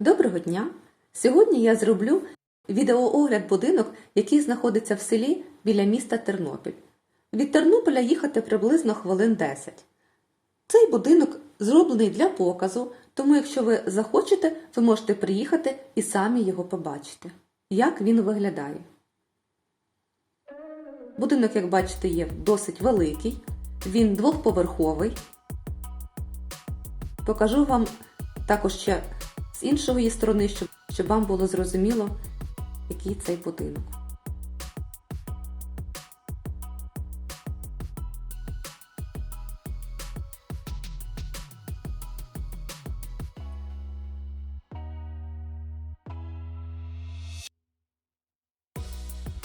Доброго дня! Сьогодні я зроблю відеоогляд будинок, який знаходиться в селі біля міста Тернопіль. Від Тернополя їхати приблизно хвилин 10. Цей будинок зроблений для показу, тому якщо ви захочете, ви можете приїхати і самі його побачити, як він виглядає. Будинок, як бачите, є досить великий, він двохповерховий. Покажу вам також ще з іншої сторони, щоб, щоб вам було зрозуміло, який цей будинок.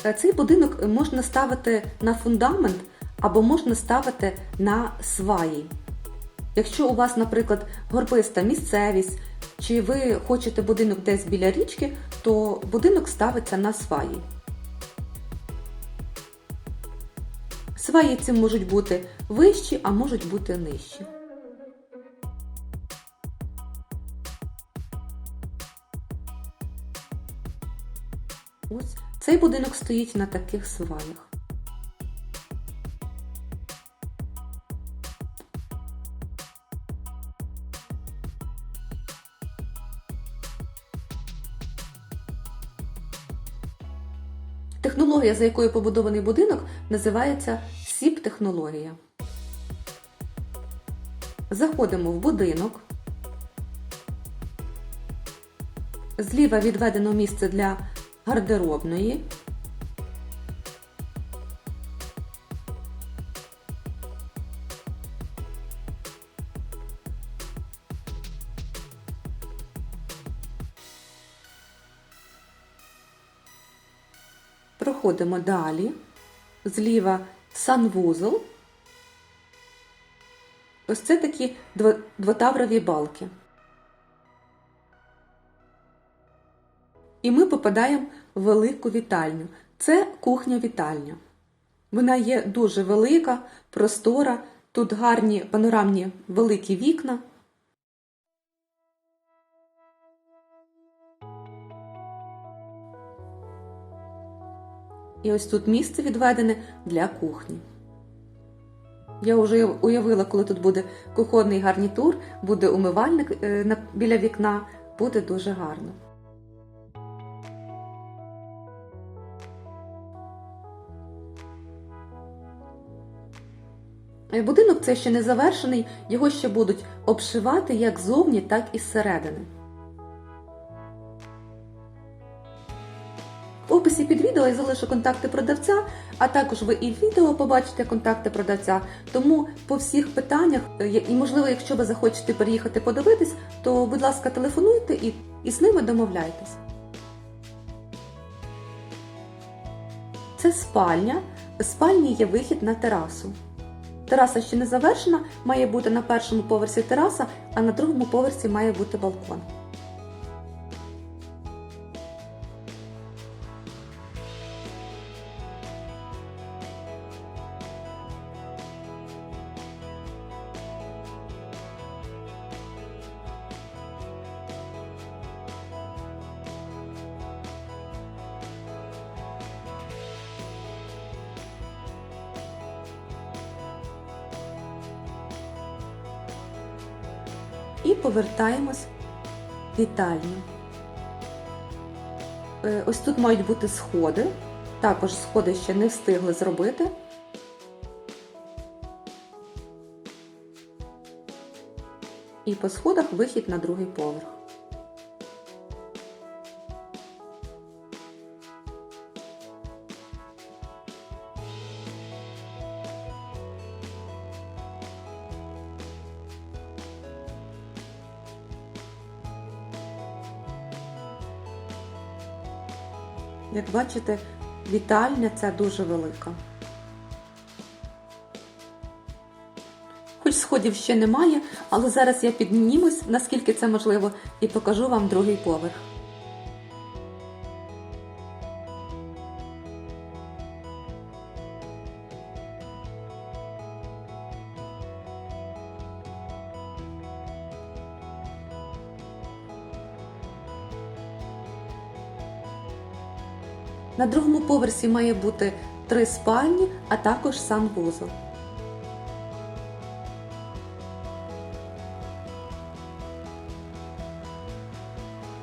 Е, Цей будинок можна ставити на фундамент або можна ставити на сваї. Якщо у вас, наприклад, горбиста місцевість, чи ви хочете будинок десь біля річки, то будинок ставиться на сваї. Сваї ці можуть бути вищі, а можуть бути нижчі. Ось цей будинок стоїть на таких сваях. Технологія, за якою побудований будинок, називається СІП-технологія. Заходимо в будинок. Зліва відведено місце для гардеробної. Проходимо далі. Зліва санвузол. Ось це такі дво- двотаврові балки. І ми попадаємо в велику вітальню. Це кухня-вітальня. Вона є дуже велика, простора, тут гарні панорамні великі вікна. І ось тут місце відведене для кухні. Я вже уявила, коли тут буде кухонний гарнітур, буде умивальник е, біля вікна, буде дуже гарно. Е, Будинок цей ще не завершений, його ще будуть обшивати як ззовні, так і зсередини. Описі під відео я залишу контакти продавця, а також ви і в відео побачите контакти продавця. Тому по всіх питаннях, е, і можливо, якщо ви захочете переїхати подивитись, то будь ласка, телефонуйте і, і з ними домовляйтесь. Це спальня. В спальні є вихід на терасу. Тераса ще не завершена, має бути на першому поверсі тераса, а на другому поверсі має бути балкон. І повертаємось в вітальню. Е, Ось тут мають бути сходи. Також сходи ще не встигли зробити. І по сходах вихід на другий поверх. Як бачите, вітальня ця дуже велика. Хоч сходів ще немає, але зараз я піднімусь, наскільки це можливо, і покажу вам другий поверх. На другому поверсі має бути три спальні, а також санвузол.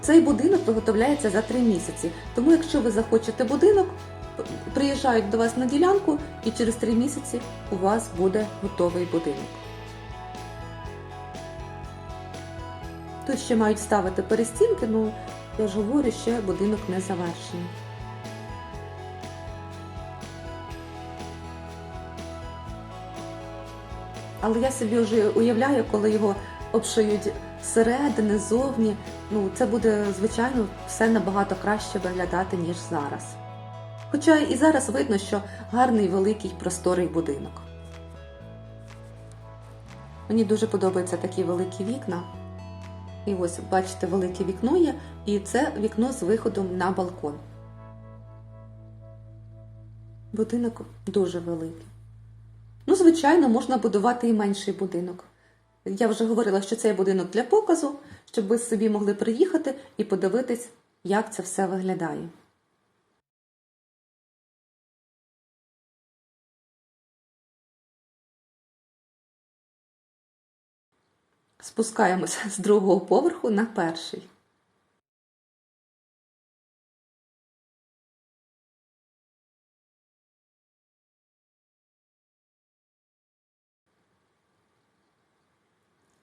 Цей будинок виготовляється за три місяці. Тому, якщо ви захочете будинок, приїжджають до вас на ділянку, і через три місяці у вас буде готовий будинок. Тут ще мають ставити перестінки, ну я ж говорю, ще будинок не завершений. Але я собі вже уявляю, коли його обшиють зсередини, ззовні. Ну, це буде, звичайно, все набагато краще виглядати, ніж зараз. Хоча і зараз видно, що гарний, великий, просторий будинок. Мені дуже подобаються такі великі вікна. І ось, бачите, велике вікно є, і це вікно з виходом на балкон. Будинок дуже великий. Звичайно, можна будувати і менший будинок. Я вже говорила, що цей будинок для показу, щоб ви собі могли приїхати і подивитись, як це все виглядає. Спускаємося з другого поверху на перший.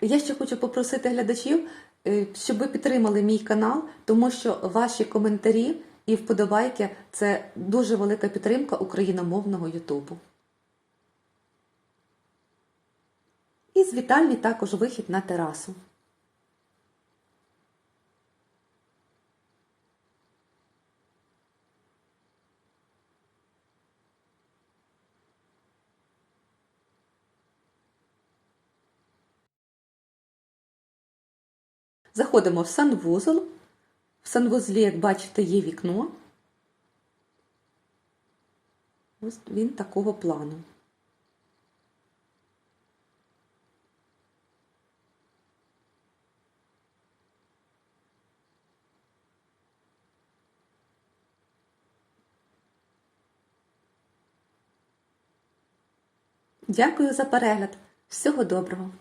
Я ще хочу попросити глядачів, е, щоб ви підтримали мій канал, тому що ваші коментарі і вподобайки це дуже велика підтримка україномовного Ютубу. І з вітальні також вихід на терасу. Заходимо в санвузол. В санвузлі, як бачите, є вікно. Ось він такого плану. Дякую за перегляд. Всього доброго!